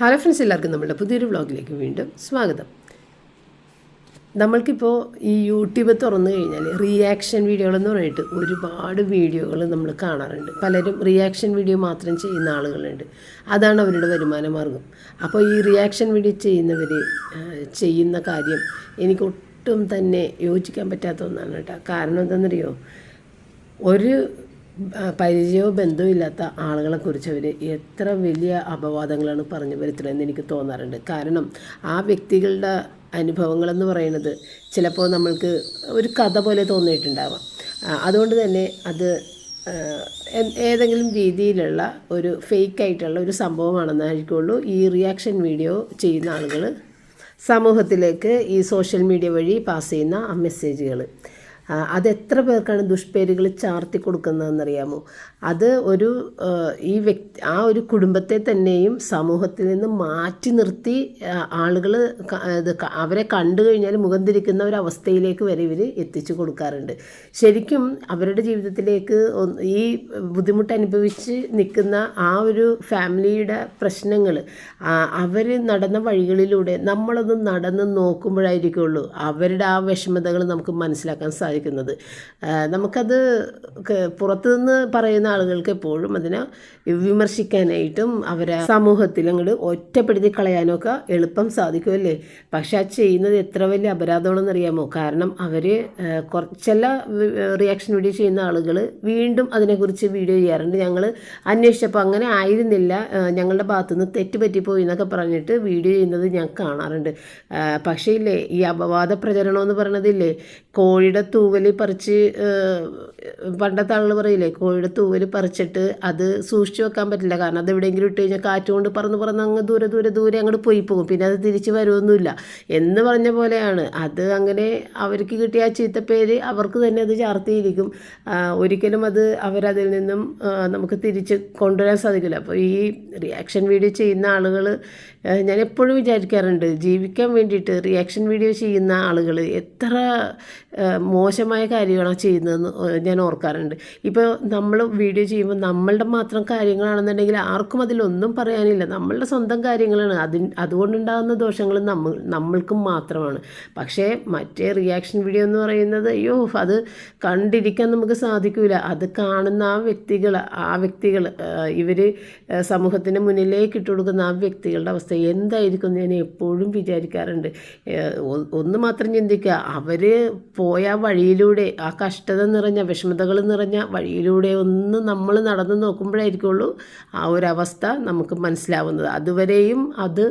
Hello friends എല്ലാവർക്കും നമ്മുടെ പുതിയൊരു വ്ളോഗിലേക്ക് വീണ്ടും സ്വാഗതം. നമ്മൾക്കിപ്പോൾ ഈ യൂട്യൂബ് തുറന്നു കഴിഞ്ഞാൽ റിയാക്ഷൻ വീഡിയോകളെന്ന് പറഞ്ഞിട്ട് ഒരുപാട് വീഡിയോകൾ നമ്മൾ കാണാറുണ്ട്. പലരും റിയാക്ഷൻ വീഡിയോ മാത്രം ചെയ്യുന്ന ആളുകളുണ്ട്. അതാണ് അവരുടെ വരുമാന മാർഗം. അപ്പോൾ ഈ റിയാക്ഷൻ വീഡിയോ ചെയ്യുന്നവർ ചെയ്യുന്ന കാര്യം എനിക്ക് ഒട്ടും തന്നെ യോജിക്കാൻ പറ്റാത്ത ഒന്നാണ് കേട്ടോ. കാരണം എന്താണെന്നറിയോ? ഒരു ആ, പരിചയമോ ബന്ധവും ഇല്ലാത്ത അവർ എത്ര വലിയ അപവാദങ്ങളാണ് പറഞ്ഞു വരുത്തണമെന്ന് എനിക്ക് തോന്നാറുണ്ട്. കാരണം ആ വ്യക്തികളുടെ അനുഭവങ്ങളെന്ന് പറയുന്നത് ചിലപ്പോൾ നമ്മൾക്ക് ഒരു കഥ പോലെ തോന്നിയിട്ടുണ്ടാവാം. അതുകൊണ്ട് തന്നെ അത് ഏതെങ്കിലും രീതിയിലുള്ള ഒരു ഫേക്ക് ആയിട്ടുള്ള ഒരു സംഭവമാണെന്നായിരിക്കുള്ളൂ ഈ റിയാക്ഷൻ വീഡിയോ ചെയ്യുന്ന ആളുകൾ സമൂഹത്തിലേക്ക് ഈ സോഷ്യൽ മീഡിയ വഴി പാസ് ചെയ്യുന്ന മെസ്സേജുകൾ അതെത്ര പേർക്കാണ് ദുഷ്പേരുകൾ ചാർത്തി കൊടുക്കുന്നതെന്നറിയാമോ? അത് ഒരു ഈ വ്യക്തി ആ ഒരു കുടുംബത്തെ തന്നെയും സമൂഹത്തിൽ നിന്ന് മാറ്റി നിർത്തി ആളുകൾ ഇത് അവരെ കണ്ടു കഴിഞ്ഞാൽ മുഖം തിരിക്കുന്ന ഒരു അവസ്ഥയിലേക്ക് വരെ ഇവർ എത്തിച്ചു കൊടുക്കാറുണ്ട്. ശരിക്കും അവരുടെ ജീവിതത്തിലേക്ക് ഈ ബുദ്ധിമുട്ട് അനുഭവിച്ച് നിൽക്കുന്ന ആ ഒരു ഫാമിലിയുടെ പ്രശ്നങ്ങൾ അവർ നടന്ന വഴികളിലൂടെ നമ്മളൊന്ന് നടന്ന് നോക്കുമ്പോഴായിരിക്കുള്ളൂ അവരുടെ ആ വിഷമതകൾ നമുക്ക് മനസ്സിലാക്കാൻ സാധിക്കുന്നത് നമുക്കത് പുറത്തു പുറത്തുനിന്ന് പറയുന്ന ആളുകൾക്ക് എപ്പോഴും അതിനെ വിമർശിക്കാനായിട്ടും അവരെ സമൂഹത്തിൽ അങ്ങോട്ട് ഒറ്റപ്പെടുത്തി കളയാനൊക്കെ എളുപ്പം സാധിക്കുമല്ലേ പക്ഷെ ആ ചെയ്യുന്നത് എത്ര വലിയ അപരാധമാണെന്ന് അറിയാമോ കാരണം അവർ കുറച്ചല്ല റിയാക്ഷൻ വീഡിയോ ചെയ്യുന്ന ആളുകൾ വീണ്ടും അതിനെക്കുറിച്ച് വീഡിയോ ചെയ്യാറുണ്ട്. ഞങ്ങൾ അന്വേഷിച്ചപ്പോൾ അങ്ങനെ ആയിരുന്നില്ല. ഞങ്ങളുടെ ഭാഗത്തുനിന്ന് തെറ്റ് പറ്റിപ്പോയി എന്നൊക്കെ പറഞ്ഞിട്ട് വീഡിയോ ചെയ്യുന്നത് ഞാൻ കാണാറുണ്ട്. പക്ഷേ ഇല്ലേ ഈ അപവാദ പ്രചരണം എന്ന് പറയണതില്ലേ കോഴിയുടെ തൂവൽ പറിച്ച് പണ്ടത്തെ ആളുകൾ പറയില്ലേ കോഴിയുടെ തൂവൽ പറിച്ചിട്ട് അത് സൂക്ഷിച്ചു വെക്കാൻ പറ്റില്ല. കാരണം അത് എവിടെയെങ്കിലും ഇട്ട് കഴിഞ്ഞാൽ കാറ്റുകൊണ്ട് പറന്ന് പറന്ന് അങ്ങ് ദൂരെ ദൂരെ ദൂരെ അങ്ങോട്ട് പോയി പോകും. പിന്നെ അത് തിരിച്ച് വരുമൊന്നുമില്ല എന്ന് പറഞ്ഞ പോലെയാണ്. അത് അങ്ങനെ അവർക്ക് കിട്ടിയ ആ ചീത്തപ്പേര് അവർക്ക് തന്നെ അത് ചാർത്തിയിരിക്കും. ഒരിക്കലും അത് അവരതിൽ നിന്നും നമുക്ക് തിരിച്ച് കൊണ്ടുവരാൻ സാധിക്കില്ല. അപ്പോൾ ഈ റിയാക്ഷൻ വീഡിയോ ചെയ്യുന്ന ആളുകൾ ഞാൻ എപ്പോഴും വിചാരിക്കാറുണ്ട് ജീവിക്കാൻ വേണ്ടിയിട്ട് റിയാക്ഷൻ വീഡിയോ ചെയ്യുന്ന ആളുകൾ എത്ര മോശമായ കാര്യങ്ങളാണ് ചെയ്യുന്നതെന്ന് ഞാൻ ഓർക്കാറുണ്ട്. ഇപ്പോൾ നമ്മൾ വീഡിയോ ചെയ്യുമ്പോൾ നമ്മളുടെ മാത്രം കാര്യങ്ങളാണെന്നുണ്ടെങ്കിൽ ആർക്കും അതിലൊന്നും പറയാനില്ല. നമ്മളുടെ സ്വന്തം കാര്യങ്ങളാണ്. അതിന് അതുകൊണ്ടുണ്ടാകുന്ന ദോഷങ്ങൾ നമ്മൾ നമ്മൾക്കും മാത്രമാണ്. പക്ഷേ മറ്റേ റിയാക്ഷൻ വീഡിയോ എന്ന് പറയുന്നത് അയ്യോ അത് കണ്ടിരിക്കാൻ നമുക്ക് സാധിക്കില്ല അത് കാണുന്ന ആ വ്യക്തികൾ ആ വ്യക്തികൾ ഇവർ സമൂഹത്തിന് മുന്നിലേക്ക് ഇട്ട് കൊടുക്കുന്ന ആ വ്യക്തികളുടെ അവസ്ഥ എന്തായിരിക്കും എന്ന് ഞാൻ എപ്പോഴും വിചാരിക്കാറുണ്ട്. ഒന്ന് മാത്രം ചിന്തിക്കുക. അവർ പോയ വഴിയിലൂടെ ആ കഷ്ടത നിറഞ്ഞ വിഷമതകൾ നിറഞ്ഞ വഴിയിലൂടെ ഒന്ന് നമ്മൾ നടന്നു നോക്കുമ്പോഴായിരിക്കുള്ളൂ ആ ഒരു അവസ്ഥ നമുക്ക് മനസ്സിലാവുന്നത്. അതുവരെയും അത്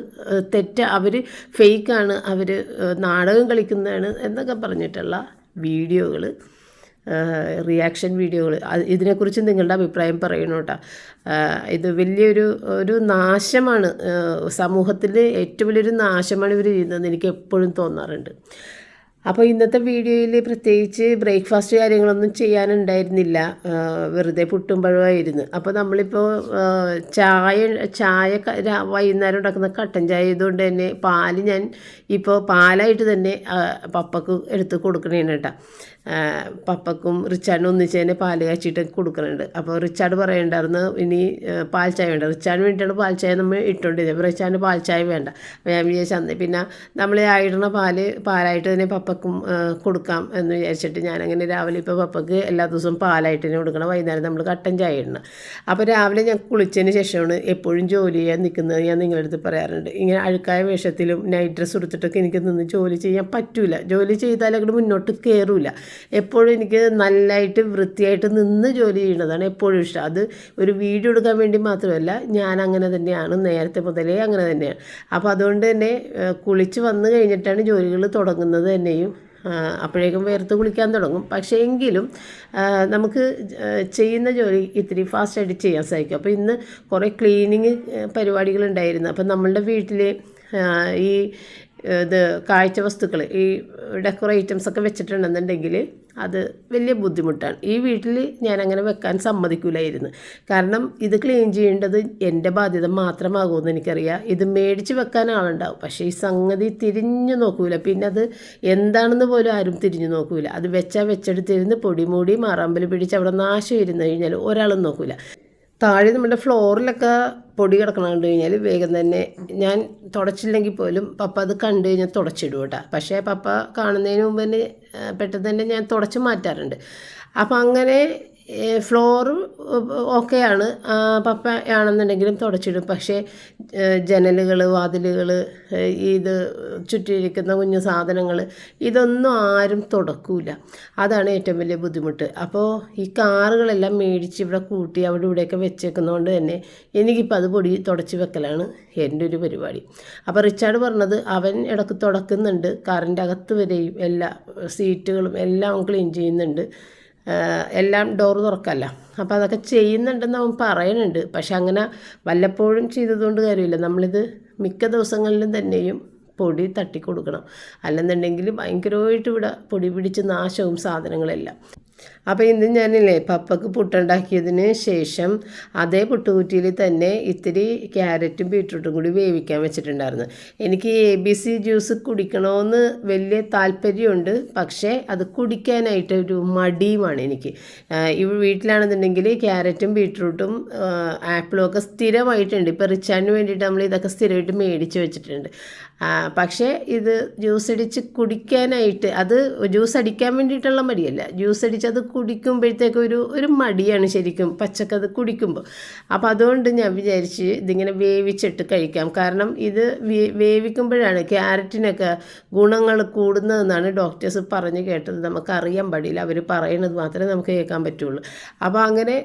തെറ്റ അവർ ഫേക്കാണ് അവർ നാടകം കളിക്കുന്നതാണ് എന്നൊക്കെ പറഞ്ഞിട്ടുള്ള വീഡിയോകൾ റിയാക്ഷൻ വീഡിയോകൾ ഇതിനെക്കുറിച്ച് നിങ്ങളുടെ അഭിപ്രായം പറയണം കേട്ടോ. ഇത് വലിയൊരു ഒരു നാശമാണ് സമൂഹത്തിൽ ഏറ്റവും വലിയൊരു നാശമാണ് ഇവർ ചെയ്യുന്നതെന്ന് എനിക്ക് എപ്പോഴും തോന്നാറുണ്ട്. അപ്പോൾ ഇന്നത്തെ വീഡിയോയിൽ പ്രത്യേകിച്ച് ബ്രേക്ക്ഫാസ്റ്റ് കാര്യങ്ങളൊന്നും ചെയ്യാനുണ്ടായിരുന്നില്ല. വെറുതെ പുട്ടും പഴമായിരുന്നു അപ്പോൾ നമ്മളിപ്പോൾ ചായ ചായ വൈകുന്നേരം ഉണ്ടാക്കുന്ന കട്ടൻ ചായ ആയതുകൊണ്ട് തന്നെ പാൽ ഞാൻ ഇപ്പോൾ പാലായിട്ട് തന്നെ പപ്പക്ക് എടുത്ത് കൊടുക്കണേണ് കേട്ടോ പപ്പക്കും റിച്ചാർഡിനും ഒന്നിച്ച് തന്നെ പാൽ കാച്ചിട്ട് കൊടുക്കുന്നുണ്ട് അപ്പോൾ റിച്ചാർഡ് പറയണ്ടായിരുന്നു ഇനി പാൽ ചായ വേണ്ട. റിച്ചാർഡിന് വേണ്ടിയിട്ടാണ് പാൽ ചായ നമ്മൾ ഇട്ടുകൊണ്ടിരുന്നത് അപ്പോൾ റിച്ചാർഡിന് പാൽ ചായ വേണ്ട. അപ്പോൾ ഞാൻ വിചാരിച്ചു അന്ന് പിന്നെ നമ്മൾ ആയിടുന്ന പാൽ പാലായിട്ട് തന്നെ പപ്പക്കും കൊടുക്കാം എന്ന് വിചാരിച്ചിട്ട് ഞാനങ്ങനെ രാവിലെ ഇപ്പോൾ പപ്പക്ക് എല്ലാ ദിവസവും പാലായിട്ട് തന്നെ കൊടുക്കണം. വൈകുന്നേരം നമ്മൾ കട്ടൻ ചായ ഇടണം. അപ്പോൾ രാവിലെ ഞാൻ കുളിച്ചതിന് ശേഷമാണ് എപ്പോഴും ജോലി ചെയ്യാൻ നിൽക്കുന്നത് ഞാൻ നിങ്ങളുടെ അടുത്ത് പറയാറുണ്ട്. ഇങ്ങനെ അഴുക്കായ വേഷത്തിലും നൈറ്റ് ഡ്രസ്സ് എടുത്തിട്ടൊക്കെ എനിക്ക് നിന്ന് ജോലി ചെയ്യാൻ പറ്റില്ല ജോലി ചെയ്താൽ അങ്ങോട്ട് മുന്നോട്ട് കയറില്ല എപ്പോഴും എനിക്ക് നല്ലതായിട്ട് വൃത്തിയായിട്ട് നിന്ന് ജോലി ചെയ്യുന്നതാണ് എപ്പോഴും ഇഷ്ടം. അത് ഒരു വീഡിയോ എടുക്കാൻ വേണ്ടി മാത്രമല്ല ഞാൻ അങ്ങനെ തന്നെയാണ്. നേരത്തെ മുതലേ അങ്ങനെ തന്നെയാണ്. അപ്പോൾ അതുകൊണ്ട് തന്നെ കുളിച്ച് വന്നു കഴിഞ്ഞിട്ടാണ് ജോലികൾ തുടങ്ങുന്നത് തന്നെയും അപ്പോഴേക്കും വേർത്ത് കുളിക്കാൻ തുടങ്ങും. പക്ഷേ എങ്കിലും നമുക്ക് ചെയ്യുന്ന ജോലി ഇത്തിരി ഫാസ്റ്റായിട്ട് ചെയ്യാൻ സാധിക്കും. അപ്പോൾ ഇന്ന് കുറേ ക്ലീനിങ് പരിപാടികളുണ്ടായിരുന്നു. അപ്പോൾ നമ്മളുടെ വീട്ടിൽ ഈ ഇത് കാഴ്ച വസ്തുക്കൾ ഈ ഡെക്കറേറ്റ് ഐറ്റംസ് ഒക്കെ വെച്ചിട്ടുണ്ടെന്നുണ്ടെങ്കിൽ അത് വലിയ ബുദ്ധിമുട്ടാണ്. ഈ വീട്ടിൽ ഞാൻ അങ്ങനെ വെക്കാൻ സമ്മതിക്കില്ലായിരുന്നു കാരണം ഇത് ക്ലീൻ ചെയ്യേണ്ടത് എന്റെ ബാധ്യത മാത്രമാകുമെന്ന് എനിക്കറിയാം. ഇത് മേടിച്ച് വെക്കാൻ ആളുണ്ടാവും. പക്ഷേ ഈ സംഗതി തിരിഞ്ഞു നോക്കൂല. പിന്നെ അത് എന്താണെന്ന് പോലും ആരും തിരിഞ്ഞു നോക്കൂല. അത് വെച്ചാൽ വെച്ചെടുത്തിരുന്ന് പൊടിമൂടി മാറാമ്പൽ പിടിച്ച് അവിടെ നാശം ഇരുന്ന് കഴിഞ്ഞാൽ ഒരാളും നോക്കൂല. താഴെ നമ്മുടെ ഫ്ലോറിലൊക്കെ പൊടി കിടക്കണം കണ്ടു കഴിഞ്ഞാൽ വേഗം തന്നെ ഞാൻ തുടച്ചില്ലെങ്കിൽ പോലും പപ്പ അത് കണ്ടു കഴിഞ്ഞാൽ തുടച്ചിടും കേട്ടോ. പക്ഷേ പപ്പ കാണുന്നതിന് മുമ്പ് തന്നെ പെട്ടെന്ന് തന്നെ ഞാൻ തുടച്ച് മാറ്റാറുണ്ട്. അപ്പം അങ്ങനെ ഫ്ലോറ് ഓക്കെയാണ് പപ്പ ആണെന്നുണ്ടെങ്കിലും തുടച്ചിടും. പക്ഷേ ജനലുകൾ വാതിലുകൾ ഇത് ചുറ്റിയിരിക്കുന്ന കുഞ്ഞു സാധനങ്ങൾ ഇതൊന്നും ആരും തുടക്കൂല. അതാണ് ഏറ്റവും വലിയ ബുദ്ധിമുട്ട്. അപ്പോൾ ഈ കാറുകളെല്ലാം മേടിച്ച് ഇവിടെ കൂട്ടി അവിടെ ഇവിടെയൊക്കെ വെച്ചേക്കുന്നതുകൊണ്ട് തന്നെ എനിക്കിപ്പോൾ അത് പൊടി തുടച്ച് വെക്കലാണ് എന്റെ ഒരു പരിപാടി. അപ്പോൾ റിച്ചാർഡ് പറഞ്ഞത് അവൻ ഇടയ്ക്ക് തുടക്കുന്നുണ്ട്. കാറിന്റെ അകത്ത് വരെയും എല്ലാ സീറ്റുകളും എല്ലാം ക്ലീൻ ചെയ്യുന്നുണ്ട്. എല്ലാം ഡോറ് തുറക്കല്ല. അപ്പോൾ അതൊക്കെ ചെയ്യുന്നുണ്ടെന്ന് അവൻ പറയുന്നുണ്ട്. പക്ഷെ അങ്ങനെ വല്ലപ്പോഴും ചെയ്തതുകൊണ്ട് കാര്യമില്ല. നമ്മളിത് മിക്ക ദിവസങ്ങളിലും തന്നെയും പൊടി തട്ടി കൊടുക്കണം അല്ലെന്നുണ്ടെങ്കിൽ ഭയങ്കരമായിട്ട് ഇവിടെ പൊടി പിടിച്ച് നാശവും സാധനങ്ങളെല്ലാം. അപ്പോൾ ഇന്ന് ഞാനില്ലേ പപ്പക്ക് പുട്ടുണ്ടാക്കിയതിന് ശേഷം അതേ പുട്ടുകുറ്റിയിൽ തന്നെ ഇത്തിരി ക്യാരറ്റും ബീട്രൂട്ടും കൂടി വേവിക്കാൻ വെച്ചിട്ടുണ്ടായിരുന്നു. എനിക്ക് എ ബി സി ജ്യൂസ് കുടിക്കണമെന്ന് വലിയ താല്പര്യമുണ്ട്. പക്ഷേ അത് കുടിക്കാനായിട്ട് ഒരു മടിയുമാണ് എനിക്ക്. ഇവ വീട്ടിലാണെന്നുണ്ടെങ്കിൽ ക്യാരറ്റും ബീട്രൂട്ടും ആപ്പിളും ഒക്കെ സ്ഥിരമായിട്ടുണ്ട്. ഇപ്പോൾ റിച്ചാന് വേണ്ടിയിട്ട് നമ്മൾ ഇതൊക്കെ സ്ഥിരമായിട്ട് മേടിച്ച് വെച്ചിട്ടുണ്ട്. പക്ഷേ ഇത് ജ്യൂസ് അടിച്ച് കുടിക്കാനായിട്ട് അത് ജ്യൂസ് അടിക്കാൻ വേണ്ടിയിട്ടുള്ള മടിയല്ല. ജ്യൂസ് അടിച്ച് അത് കുടിക്കുമ്പോഴത്തേക്ക് ഒരു ഒരു മടിയാണ് ശരിക്കും പച്ചക്കത് കുടിക്കുമ്പോൾ. അപ്പോൾ അതുകൊണ്ട് ഞാൻ വിചാരിച്ച് ഇതിങ്ങനെ വേവിച്ചിട്ട് കഴിക്കാം. കാരണം ഇത് വേവിക്കുമ്പോഴാണ് ക്യാരറ്റിനൊക്കെ ഗുണങ്ങൾ കൂടുന്നതെന്നാണ് ഡോക്ടേഴ്സ് പറഞ്ഞ് കേട്ടത്. നമുക്കറിയാൻ പാടില്ല. അവർ പറയുന്നത് മാത്രമേ നമുക്ക് കേൾക്കാൻ പറ്റുള്ളൂ. അപ്പോൾ അങ്ങനെ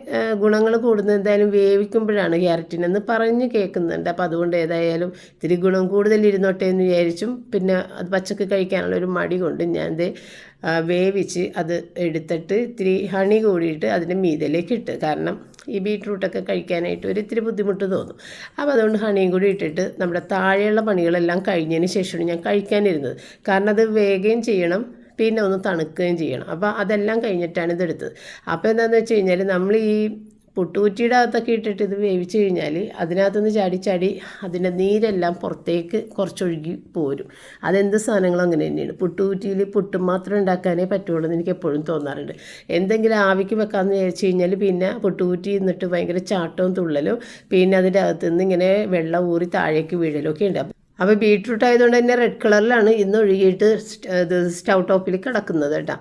ഗുണങ്ങൾ കൂടുന്നത് എന്തായാലും വേവിക്കുമ്പോഴാണ് ക്യാരറ്റിനെന്ന് പറഞ്ഞ് കേൾക്കുന്നുണ്ട്. അപ്പോൾ അതുകൊണ്ട് ഏതായാലും ഇത്തിരി ഗുണം കൂടുതൽ ഇരുന്നോട്ടെ എന്ന് വിചാരിച്ചും പിന്നെ അത് പച്ചക്ക് കഴിക്കാനുള്ള ഒരു മടി കൊണ്ട് ഞാൻ ഇത് വേവിച്ച് അത് എടുത്തിട്ട് ഇത്തിരി ഹണി കൂടിയിട്ട് അതിന്റെ മീതയിലേക്ക് ഇട്ട്. കാരണം ഈ ബീട്രൂട്ടൊക്കെ കഴിക്കാനായിട്ട് ഒരു ഇത്തിരി ബുദ്ധിമുട്ട് തോന്നും. അപ്പോൾ അതുകൊണ്ട് ഹണിയും കൂടി ഇട്ടിട്ട് നമ്മുടെ താഴെയുള്ള പണികളെല്ലാം കഴിഞ്ഞതിന് ശേഷമാണ് ഞാൻ കഴിക്കാനിരുന്നത്. കാരണം അത് വേഗം ചെയ്യണം പിന്നെ ഒന്ന് തണുക്കുകയും ചെയ്യണം. അപ്പോൾ അതെല്ലാം കഴിഞ്ഞിട്ടാണ് ഇതെടുത്തത്. അപ്പോൾ എന്താണെന്ന് വെച്ച് കഴിഞ്ഞാൽ നമ്മൾ ഈ പുട്ടുകുറ്റിയുടെ അകത്തൊക്കെ ഇട്ടിട്ട് ഇത് വേവിച്ച് കഴിഞ്ഞാൽ അതിനകത്തുനിന്ന് ചാടി ചാടി അതിന്റെ നീരെല്ലാം പുറത്തേക്ക് കുറച്ചൊഴുകി പോരും. അതെന്ത് സാധനങ്ങളും അങ്ങനെ തന്നെയാണ്. പുട്ടുകുറ്റിയിൽ പുട്ടും മാത്രം ഉണ്ടാക്കാനേ പറ്റുള്ളൂ എന്ന് എനിക്ക് എപ്പോഴും തോന്നാറുണ്ട്. എന്തെങ്കിലും ആവിക്ക് വെക്കാമെന്ന് വിചാരിച്ചു കഴിഞ്ഞാൽ പിന്നെ പുട്ടുകുറ്റി നിന്നിട്ട് ഭയങ്കര ചാട്ടവും തുള്ളലും പിന്നെ അതിന്റെ അകത്ത് നിന്ന് ഇങ്ങനെ വെള്ളം ഊറി താഴേക്ക് വീഴലും ഒക്കെ ഉണ്ട്. അപ്പോൾ ബീട്രൂട്ട് ആയതുകൊണ്ട് തന്നെ റെഡ് കളറിലാണ് ഇന്ന് ഒഴുകിയിട്ട് ഇത് സ്റ്റൗ ടോപ്പിൽ കിടക്കുന്നത് കേട്ടോ.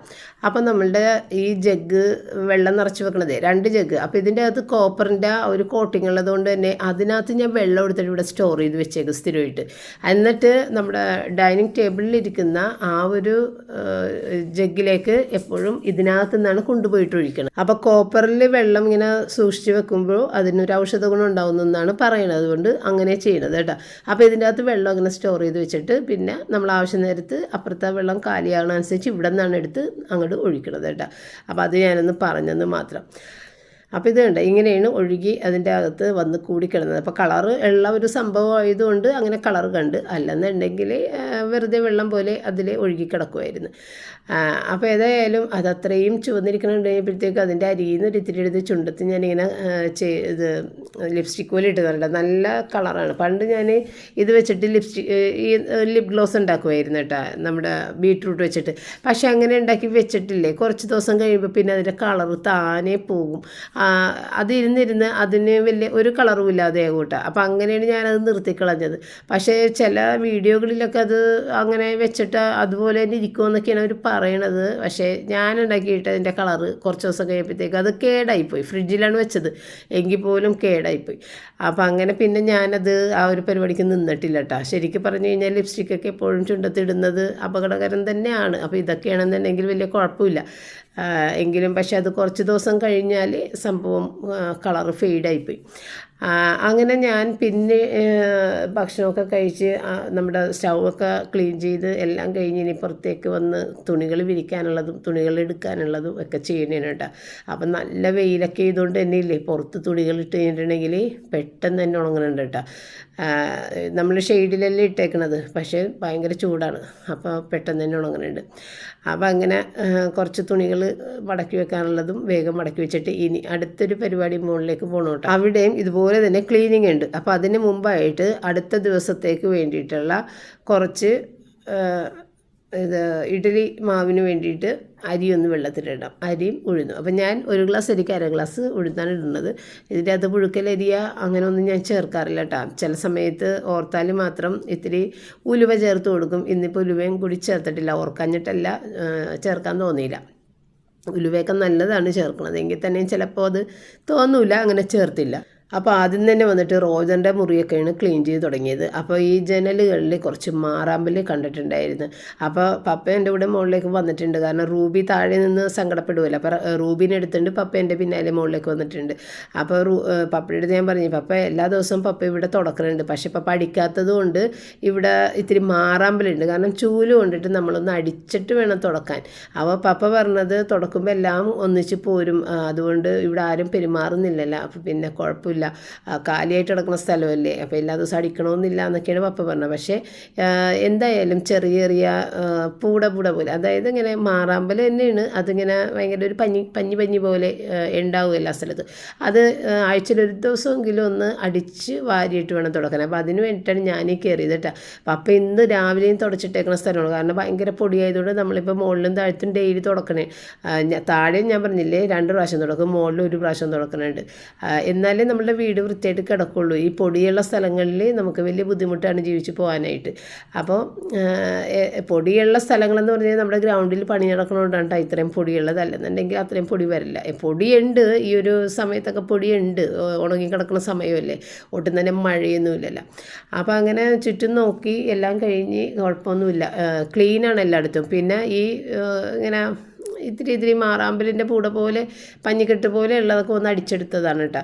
അപ്പം നമ്മളുടെ ഈ ജഗ്ഗ് വെള്ളം നിറച്ച് വെക്കണത് രണ്ട് ജഗ്ഗ് അപ്പോൾ ഇതിന്റെ അകത്ത് കോപ്പറിന്റെ ഒരു കോട്ടിംഗ് ഉള്ളതുകൊണ്ട് തന്നെ അതിനകത്ത് ഞാൻ വെള്ളം എടുത്തിട്ട് ഇവിടെ സ്റ്റോർ ചെയ്ത് വെച്ചേക്കും സ്ഥിരമായിട്ട്. എന്നിട്ട് നമ്മുടെ ഡൈനിങ് ടേബിളിൽ ഇരിക്കുന്ന ആ ഒരു ജഗ്ഗിലേക്ക് എപ്പോഴും ഇതിനകത്ത് നിന്നാണ് കൊണ്ടുപോയിട്ട് ഒഴിക്കണം അപ്പോൾ കോപ്പറിൽ വെള്ളം ഇങ്ങനെ സൂക്ഷിച്ച് വെക്കുമ്പോൾ അതിനൊരു ഔഷധ ഗുണം ഉണ്ടാവുന്നെന്നാണ് പറയണത്. അതുകൊണ്ട് അങ്ങനെ ചെയ്യണത് കേട്ടോ. അപ്പോൾ ഇതിന്റെ അകത്ത് വെള്ളം അങ്ങനെ സ്റ്റോർ ചെയ്ത് വെച്ചിട്ട് പിന്നെ നമ്മൾ ആവശ്യം നേരത്ത് അപ്പുറത്തെ വെള്ളം കാലിയാകണ അനുസരിച്ച് ഇവിടെ നിന്നാണ് എടുത്ത് അങ്ങോട്ട് ഒഴിക്കണത് കേട്ടോ. അപ്പോൾ അത് ഞാനൊന്ന് പറഞ്ഞെന്ന് മാത്രം. അപ്പോൾ ഇത് കണ്ട? ഇങ്ങനെയാണ് ഒഴുകി അതിന്റെ അകത്ത് വന്ന് കൂടിക്കിടന്നത്. അപ്പോൾ കളറ് ഉള്ള ഒരു സംഭവമായതുകൊണ്ട് അങ്ങനെ കളർ കണ്ട്. അല്ലെന്നുണ്ടെങ്കിൽ വെറുതെ വെള്ളം പോലെ അതിൽ ഒഴുകി കിടക്കുമായിരുന്നു ആ, അപ്പോൾ ഏതായാലും അതത്രയും അത്രയും ചുവന്നിരിക്കണുണ്ട് കഴിഞ്ഞപ്പോഴത്തേക്ക് അതിന്റെ അരിയിൽ നിന്ന് ഒരിത്തിരി എടുത്ത് ചുണ്ടത്ത് ഞാനിങ്ങനെ ആ, ചെയ് ഇത് ലിപ്സ്റ്റിക് പോലെ ഇട്ടുന്നുണ്ട് നല്ല കളറാണ്. പണ്ട് ഞാൻ ഇത് വെച്ചിട്ട് ലിപ്സ്റ്റിക് ഈ ലിപ് ഗ്ലോസ് ഉണ്ടാക്കുമായിരുന്നു കേട്ടോ നമ്മുടെ ബീട്രൂട്ട് വെച്ചിട്ട്. പക്ഷേ അങ്ങനെ ഉണ്ടാക്കി വെച്ചിട്ടില്ലേ. കുറച്ച് ദിവസം കഴിയുമ്പോൾ പിന്നെ അതിന്റെ കളർ താനെ പോകും. അതിരുന്നിരുന്ന് അതിന് വലിയ ഒരു കളറും ഇല്ലാതെ കൂട്ടാ. അപ്പം അങ്ങനെയാണ് ഞാനത് നിർത്തിക്കളഞ്ഞത് പക്ഷേ ചില വീഡിയോകളിലൊക്കെ അത് അങ്ങനെ വെച്ചിട്ട് അതുപോലെ തന്നെ ഇരിക്കുമെന്നൊക്കെയാണ് അവർ പറയണത് പക്ഷേ ഞാൻ ഉണ്ടാക്കിയിട്ട് അതിന്റെ കളറ് കുറച്ച് ദിവസം കഴിയുമ്പോഴത്തേക്ക് അത് കേടായിപ്പോയി. ഫ്രിഡ്ജിലാണ് വെച്ചത്. എങ്കിൽ പോലും കേടായിപ്പോയി. അപ്പം അങ്ങനെ പിന്നെ ഞാനത് ആ ഒരു പരിപാടിക്ക് നിന്നിട്ടില്ല കേട്ടോ ശരിക്കും പറഞ്ഞു കഴിഞ്ഞാൽ ലിപ്സ്റ്റിക്കൊക്കെ എപ്പോഴും ചുണ്ടത്തിടുന്നത് അപകടകരം തന്നെയാണ്. അപ്പോൾ ഇതൊക്കെയാണെന്നുണ്ടെങ്കിൽ വലിയ കുഴപ്പമില്ല. എങ്കിലും പക്ഷെ അത് കുറച്ച് ദിവസം കഴിഞ്ഞാൽ സംഭവം കളറ് ഫെയ്ഡായിപ്പോയി. അങ്ങനെ ഞാൻ പിന്നെ ഭക്ഷണമൊക്കെ കഴിച്ച് നമ്മുടെ സ്റ്റൗവൊക്കെ ക്ലീൻ ചെയ്ത് എല്ലാം കഴിഞ്ഞ് ഇനി പുറത്തേക്ക് വന്ന് തുണികൾ വിരിക്കാനുള്ളതും തുണികൾ എടുക്കാനുള്ളതും ഒക്കെ ചെയ്യണേന് കേട്ടോ. അപ്പം നല്ല വെയിലൊക്കെ ചെയ്തുകൊണ്ട് തന്നെ ഇല്ലേ പുറത്ത് തുണികൾ ഇട്ട് കഴിഞ്ഞിട്ടുണ്ടെങ്കിൽ പെട്ടെന്ന് തന്നെ ഉണങ്ങുന്നുണ്ട് കേട്ടോ. നമ്മൾ ഷെയ്ഡിലല്ലേ ഇട്ടേക്കണത് പക്ഷേ ഭയങ്കര ചൂടാണ് അപ്പോൾ പെട്ടെന്ന് തന്നെ ഉണങ്ങുന്നുണ്ട് അപ്പോൾ അങ്ങനെ കുറച്ച് തുണികൾ മടക്കി വെക്കാനുള്ളതും വേഗം മടക്കി വെച്ചിട്ട് ഇനി അടുത്തൊരു പരിപാടി മുകളിലേക്ക് പോകണം കേട്ടോ. അവിടെയും ഇതുപോലെ തന്നെ ക്ലീനിങ് ഉണ്ട്. അപ്പോൾ അതിന് മുമ്പായിട്ട് അടുത്ത ദിവസത്തേക്ക് വേണ്ടിയിട്ടുള്ള കുറച്ച് ഇത് ഇഡലി മാവിന് വേണ്ടിയിട്ട് അരി ഒന്ന് വെള്ളത്തിലിടാം. അരിയും ഉഴുന്നു. അപ്പം ഞാൻ ഒരു ഗ്ലാസ് അരിക്ക് അര ഗ്ലാസ് ഉഴുന്നാണ് ഇടുന്നത്. ഇതിന്റെ അത് പുഴുക്കലരിയ അങ്ങനെ ഒന്നും ഞാൻ ചേർക്കാറില്ല കേട്ടോ ചില സമയത്ത് ഓർത്താൽ മാത്രം ഇത്തിരി ഉലുവ ചേർത്ത് കൊടുക്കും. ഇന്നിപ്പോൾ ഉലുവയും കൂടി ചേർത്തിട്ടില്ല. ഓർക്കാഞ്ഞിട്ടല്ല ചേർക്കാൻ തോന്നിയില്ല. ഉലുവയൊക്കെ നല്ലതാണ് ചേർക്കുന്നത്. എങ്കിൽ തന്നെയും ചിലപ്പോൾ അത് തോന്നൂല അങ്ങനെ ചേർത്തില്ല. അപ്പോൾ ആദ്യം തന്നെ വന്നിട്ട് റോജന്റെ മുറിയൊക്കെയാണ് ക്ലീൻ ചെയ്ത് തുടങ്ങിയത്. അപ്പോൾ ഈ ജനലുകളിൽ കുറച്ച് മാറാമ്പൽ കണ്ടിട്ടുണ്ടായിരുന്നു. അപ്പോൾ പപ്പ എന്റെ കൂടെ മുകളിലേക്ക് വന്നിട്ടുണ്ട്. കാരണം റൂബി താഴെ നിന്ന് സങ്കടപ്പെടുമല്ലോ അപ്പോൾ റൂബിനെ എടുത്തിട്ടുണ്ട് പപ്പ എന്റെ പിന്നാലെ മുകളിലേക്ക് വന്നിട്ടുണ്ട്. അപ്പോൾ റൂ പപ്പയുടെ ഞാൻ പറഞ്ഞു പപ്പ എല്ലാ ദിവസവും പപ്പ ഇവിടെ തുടക്കുന്നുണ്ട് പക്ഷേ പപ്പ അടിക്കാത്തത് കൊണ്ട് ഇവിടെ ഇത്തിരി മാറാമ്പലുണ്ട്. കാരണം ചൂൽ കൊണ്ടിട്ട് നമ്മളൊന്ന് അടിച്ചിട്ട് വേണം തുടക്കാൻ. അപ്പോൾ പപ്പ പറഞ്ഞത് തുടക്കുമ്പോൾ എല്ലാം ഒന്നിച്ച് പോരും. അതുകൊണ്ട് ഇവിടെ ആരും പെരുമാറുന്നില്ലല്ലോ. അപ്പോൾ പിന്നെ കുഴപ്പമില്ല. ആ, കാലിയായിട്ട് കിടക്കുന്ന സ്ഥലമല്ലേ? അപ്പോൾ എല്ലാ ദിവസവും അടിക്കണമെന്നില്ല എന്നൊക്കെയാണ് പപ്പ പറഞ്ഞത്. പക്ഷേ എന്തായാലും ചെറിയ ചെറിയ പൂട പൂട പോലെ അതായത് ഇങ്ങനെ മാറാമ്പൽ തന്നെയാണ്. അതിങ്ങനെ ഭയങ്കര ഒരു പഞ്ഞി പഞ്ഞി പഞ്ഞി പോലെ ഉണ്ടാവും എല്ലാ സ്ഥലത്ത്. അത് ആഴ്ചയിൽ ഒരു ദിവസമെങ്കിലും ഒന്ന് അടിച്ച് വാരിയിട്ട് വേണം തുടക്കാൻ. അപ്പോൾ അതിന് വേണ്ടിയിട്ടാണ് ഞാൻ കയറിയത് കേട്ടോ. പപ്പ ഇന്ന് രാവിലെയും തുടച്ചിട്ടേക്കുന്ന സ്ഥലമാണ്. കാരണം ഭയങ്കര പൊടിയായതുകൊണ്ട് നമ്മളിപ്പോൾ മുകളിലും താഴത്തും ഡെയിലി തുടക്കണേ. താഴെയും ഞാൻ പറഞ്ഞില്ലേ രണ്ട് പ്രാവശ്യം തുടക്കും മുകളിൽ ഒരു പ്രാവശ്യം തുടക്കണുണ്ട്. എന്നാലേ എന്നാലേ നമ്മളുടെ വീട് വൃത്തിയായിട്ട് കിടക്കുള്ളൂ. ഈ പൊടിയുള്ള സ്ഥലങ്ങളിൽ നമുക്ക് വലിയ ബുദ്ധിമുട്ടാണ് ജീവിച്ച് പോകാനായിട്ട്. അപ്പോൾ പൊടിയുള്ള സ്ഥലങ്ങളെന്ന് പറഞ്ഞാൽ നമ്മുടെ ഗ്രൗണ്ടിൽ പണി നടക്കണോണ്ടാണ് ഇത്രയും പൊടിയുള്ളത്. അല്ലെന്നുണ്ടെങ്കിൽ അത്രയും പൊടി വരില്ല. പൊടിയുണ്ട്. ഈ ഒരു സമയത്തൊക്കെ പൊടിയുണ്ട്. ഉണങ്ങിക്കിടക്കുന്ന ഉണങ്ങി കിടക്കുന്ന സമയമല്ലേ? ഒട്ടും തന്നെ മഴയൊന്നുമില്ലല്ലോ. അപ്പോൾ അങ്ങനെ ചുറ്റും നോക്കി എല്ലാം കഴിഞ്ഞ് കുഴപ്പമൊന്നുമില്ല. ക്ലീനാണ് എല്ലായിടത്തും. പിന്നെ ഈ ഇങ്ങനെ ഇത്തിരി ഇത്തിരി മാറാമ്പലിന്റെ പൂട പോലെ പഞ്ഞിക്കെട്ട് പോലെ ഉള്ളതൊക്കെ ഒന്ന് അടിച്ചെടുത്തതാണ് കേട്ടോ.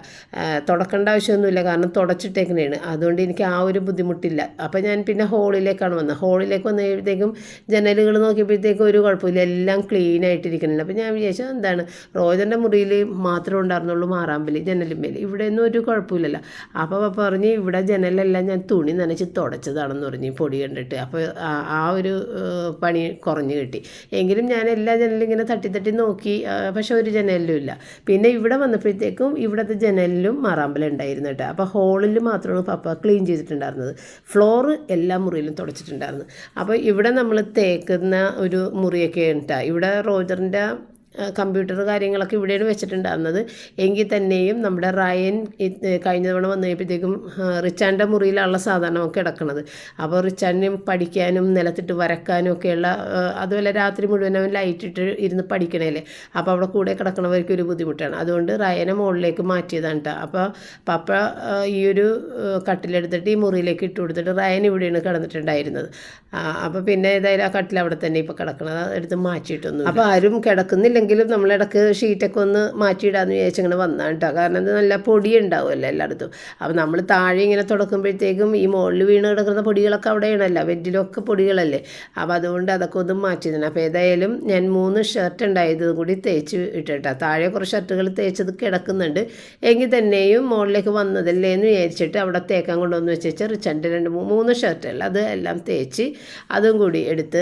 തുടക്കേണ്ട ആവശ്യമൊന്നുമില്ല. കാരണം തുടച്ചിട്ടേക്കണേണ്. അതുകൊണ്ട് എനിക്ക് ആ ഒരു ബുദ്ധിമുട്ടില്ല. അപ്പോൾ ഞാൻ പിന്നെ ഹോളിലേക്കാണ് വന്നത്. ഹോളിലേക്ക് വന്നു കഴിയുമ്പോഴത്തേക്കും ജനലുകൾ നോക്കിയപ്പോഴത്തേക്കും ഒരു കുഴപ്പമില്ല. എല്ലാം ക്ലീൻ ആയിട്ടിരിക്കുന്നുണ്ട്. അപ്പോൾ ഞാൻ വിചാരിച്ചു എന്താണ്? റോജന്റെ മുറിയിൽ മാത്രമേ ഉണ്ടായിരുന്നുള്ളൂ മാറാമ്പൽ ജനലുമേൽ ഇവിടെ ഒന്നും ഒരു കുഴപ്പമില്ലല്ലോ. അപ്പോൾ പറഞ്ഞ് ഇവിടെ ജനലെല്ലാം ഞാൻ തുണി നനച്ച് തുടച്ചതാണെന്ന് പറഞ്ഞ് പൊടി കണ്ടിട്ട്. അപ്പോൾ ആ- ഒരു പണി കുറഞ്ഞു കിട്ടി. എങ്കിലും ഞാൻ എല്ലാ ജനലും തട്ടി തട്ടി നോക്കി പക്ഷെ ഒരു ജനലിലും ഇല്ല. പിന്നെ ഇവിടെ വന്നപ്പോഴത്തേക്കും ഇവിടുത്തെ ജനലിലും മാറാമ്പലുണ്ടായിരുന്നു കേട്ടോ. അപ്പോൾ ഹോളിൽ മാത്രമാണ് പപ്പ ക്ലീൻ ചെയ്തിട്ടുണ്ടായിരുന്നത്. ഫ്ലോറ് എല്ലാ മുറിയിലും തുടച്ചിട്ടുണ്ടായിരുന്നു. അപ്പോൾ ഇവിടെ നമ്മൾ തേക്കുന്ന ഒരു മുറിയൊക്കെ ഉണ്ടാ ഇവിടെ റോജറിന്റെ കമ്പ്യൂട്ടർ കാര്യങ്ങളൊക്കെ ഇവിടെയാണ് വെച്ചിട്ടുണ്ടായിരുന്നത്. എങ്കിൽ തന്നെയും നമ്മുടെ റയൻ കഴിഞ്ഞ തവണ വന്നു കഴിയുമ്പോഴത്തേക്കും റിച്ചാന്റെ മുറിയിലുള്ള സാധനമൊക്കെ കിടക്കുന്നത് അപ്പോൾ റിച്ചാന്റെ പഠിക്കാനും നിലത്തിട്ട് വരക്കാനും ഒക്കെയുള്ള അതുപോലെ രാത്രി മുഴുവൻ അവൻ ലൈറ്റ് ഇട്ട് ഇരുന്ന് പഠിക്കണേലേ. അപ്പോൾ അവിടെ കൂടെ കിടക്കണവർക്ക് ഒരു ബുദ്ധിമുട്ടാണ്. അതുകൊണ്ട് റയനെ മുകളിലേക്ക് മാറ്റിയതാണ് കേട്ടോ അപ്പോൾ പപ്പ ഈ ഒരു കട്ടിലെടുത്തിട്ട് ഈ മുറിയിലേക്ക് ഇട്ട് കൊടുത്തിട്ട് റയൻ ഇവിടെയാണ് കിടന്നിട്ടുണ്ടായിരുന്നത്. അപ്പോൾ പിന്നെ ഏതായാലും ആ കട്ടിൽ അവിടെ തന്നെ ഇപ്പോൾ കിടക്കണത്. എടുത്ത് മാറ്റിയിട്ടൊന്നും അപ്പോൾ ആരും കിടക്കുന്നില്ലെങ്കിലും നമ്മളിടക്ക് ഷീറ്റൊക്കെ ഒന്ന് മാറ്റിയിടാന്ന് വിചാരിച്ചങ്ങനെ വന്നാണ് കേട്ടോ. കാരണം അത് നല്ല പൊടി ഉണ്ടാവുമല്ലോ എല്ലായിടത്തും. അപ്പോൾ നമ്മൾ താഴെ ഇങ്ങനെ തുടക്കുമ്പോഴത്തേക്കും ഈ മുകളിൽ വീണ് കിടക്കുന്ന പൊടികളൊക്കെ അവിടെയാണല്ലോ. വെറ്റിലൊക്കെ പൊടികളല്ലേ. അപ്പോൾ അതുകൊണ്ട് അതൊക്കെ ഒന്ന് മാറ്റി തന്നെ അപ്പോൾ ഏതായാലും ഞാൻ മൂന്ന് ഷർട്ട് ഉണ്ടായതും കൂടി തേച്ച് ഇട്ടിട്ടാ. താഴെ കുറച്ച് ഷർട്ടുകൾ തേച്ചത് കിടക്കുന്നുണ്ട്. എങ്കിൽ തന്നെയും മുകളിലേക്ക് വന്നതല്ലേ എന്ന് വിചാരിച്ചിട്ട് അവിടെ തേക്കാൻ കൊണ്ടുവന്ന് വെച്ച് റിച്ചന്റെ രണ്ട് മൂന്ന് ഷർട്ടല്ല അത് എല്ലാം തേച്ച് അതും കൂടി എടുത്ത്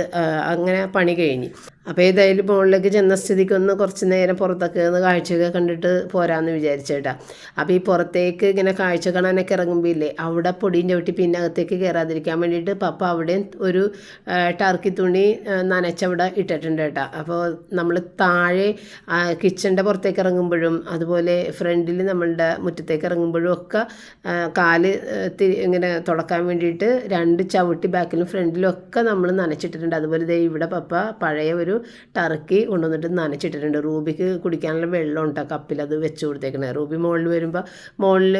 അങ്ങനെ പണി കഴിഞ്ഞ്. അപ്പോൾ ഏതായാലും മുകളിലേക്ക് ചെന്ന സ്ഥിതിക്ക് ഒന്ന് കുറച്ച് നേരം പുറത്തൊക്കെ ഒന്ന് കാഴ്ചയൊക്കെ കണ്ടിട്ട് പോരാമെന്ന് വിചാരിച്ചേട്ടാ അപ്പോൾ ഈ പുറത്തേക്ക് ഇങ്ങനെ കാഴ്ച കാണാനൊക്കെ ഇറങ്ങുമ്പോൾ ഇല്ലേ അവിടെ പൊടിയും ചവിട്ടി പിന്നെ അകത്തേക്ക് കയറാതിരിക്കാൻ വേണ്ടിയിട്ട് പപ്പ അവിടെ ഒരു ടർക്കി തുണി നനച്ചവിടെ ഇട്ടിട്ടുണ്ട് കേട്ടോ. അപ്പോൾ നമ്മൾ താഴെ കിച്ചന്റെ പുറത്തേക്ക് ഇറങ്ങുമ്പോഴും അതുപോലെ ഫ്രണ്ടിൽ നമ്മളുടെ മുറ്റത്തേക്ക് ഇറങ്ങുമ്പോഴും ഒക്കെ കാൽ ഇങ്ങനെ തുടക്കാൻ വേണ്ടിയിട്ട് രണ്ട് ചവിട്ടി ബാക്കിലും ഫ്രണ്ടിലും ഒക്കെ നമ്മൾ നനച്ചിട്ടിട്ടുണ്ട്. അതുപോലെ ദേ ഇവിടെ പപ്പ പഴയ ഒരു ടർക്കി കൊണ്ടുവന്നിട്ട് നനച്ചിട്ടിട്ടുണ്ട്. റൂബിക്ക് കുടിക്കാനുള്ള വെള്ളം ഉണ്ട് കപ്പിൽ അത് വെച്ച് കൊടുത്തേക്കണേ. റൂബി മുകളിൽ വരുമ്പോൾ മുകളിൽ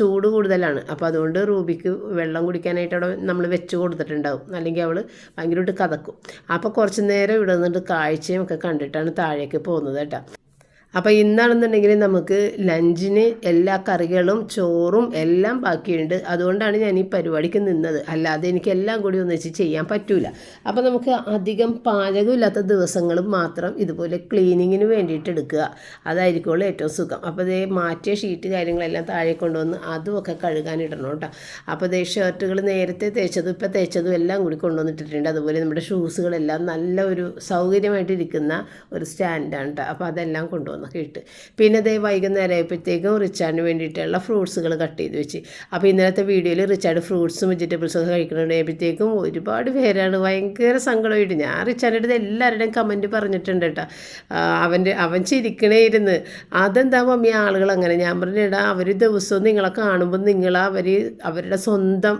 ചൂട് കൂടുതലാണ്. അപ്പോൾ അതുകൊണ്ട് റൂബിക്ക് വെള്ളം കുടിക്കാനായിട്ട് അവിടെ നമ്മൾ വെച്ച് കൊടുത്തിട്ടുണ്ടാവും. അല്ലെങ്കിൽ അവൾ ഭയങ്കരമായിട്ട് കതക്കും. അപ്പോൾ കുറച്ച് നേരം ഇവിടെ നിന്നിട്ട് കാഴ്ചയും ഒക്കെ കണ്ടിട്ടാണ് താഴേക്ക് പോകുന്നത് കേട്ടോ. അപ്പോൾ ഇന്നാണെന്നുണ്ടെങ്കിൽ നമുക്ക് ലഞ്ചിന് എല്ലാ കറികളും ചോറും എല്ലാം ബാക്കിയുണ്ട്. അതുകൊണ്ടാണ് ഞാൻ ഈ പരിപാടിക്ക് നിന്നത്. അല്ലാതെ എനിക്ക് എല്ലാം കൂടി ഒന്നിച്ച് ചെയ്യാൻ പറ്റൂല. അപ്പോൾ നമുക്ക് അധികം പാചകമില്ലാത്ത ദിവസങ്ങളും മാത്രം ഇതുപോലെ ക്ലീനിങ്ങിന് വേണ്ടിയിട്ട് എടുക്കുക. അതായിരിക്കുമല്ലോ ഏറ്റവും സുഖം. അപ്പോൾ ഇതേ മാറ്റിയ ഷീറ്റ് കാര്യങ്ങളെല്ലാം താഴെ കൊണ്ടുവന്ന് അതുമൊക്കെ കഴുകാനിടണം കേട്ടോ. അപ്പോൾ ഇതേ ഷർട്ടുകൾ നേരത്തെ തേച്ചതും ഇപ്പോൾ തേച്ചതും എല്ലാം കൂടി കൊണ്ടുവന്നിട്ടിട്ടുണ്ട്. അതുപോലെ നമ്മുടെ ഷൂസുകളെല്ലാം നല്ല ഒരു സൗകര്യമായിട്ടിരിക്കുന്ന ഒരു സ്റ്റാൻഡാണ് കേട്ടോ. അപ്പോൾ അതെല്ലാം കൊണ്ടുവന്നു. എന്നൊക്കെ ഇട്ട് പിന്നെ അതേ വൈകുന്നേരം ആയപ്പോഴത്തേക്കും റിച്ചാർഡിന് വേണ്ടിയിട്ടുള്ള ഫ്രൂട്ട്സുകൾ കട്ട് ചെയ്ത് വെച്ച്. അപ്പോൾ ഇന്നലത്തെ വീഡിയോയിൽ റിച്ചാർഡ് ഫ്രൂട്ട്സും വെജിറ്റബിൾസും ഒക്കെ കഴിക്കണുണ്ടായപ്പോഴത്തേക്കും ഒരുപാട് പേരാണ് ഭയങ്കര സങ്കടമായിട്ട്. ഞാൻ റിച്ചാർഡിന്റെ എല്ലാവരുടെയും കമന്റ് പറഞ്ഞിട്ടുണ്ട് കേട്ടോ. അവന്റെ അവൻ ചിരിക്കണേ ഇരുന്ന് അതെന്താ മമ്മി ആളുകൾ അങ്ങനെ? ഞാൻ പറഞ്ഞിടാ അവർ ദിവസവും നിങ്ങളെ കാണുമ്പോൾ നിങ്ങൾ അവർ അവരുടെ സ്വന്തം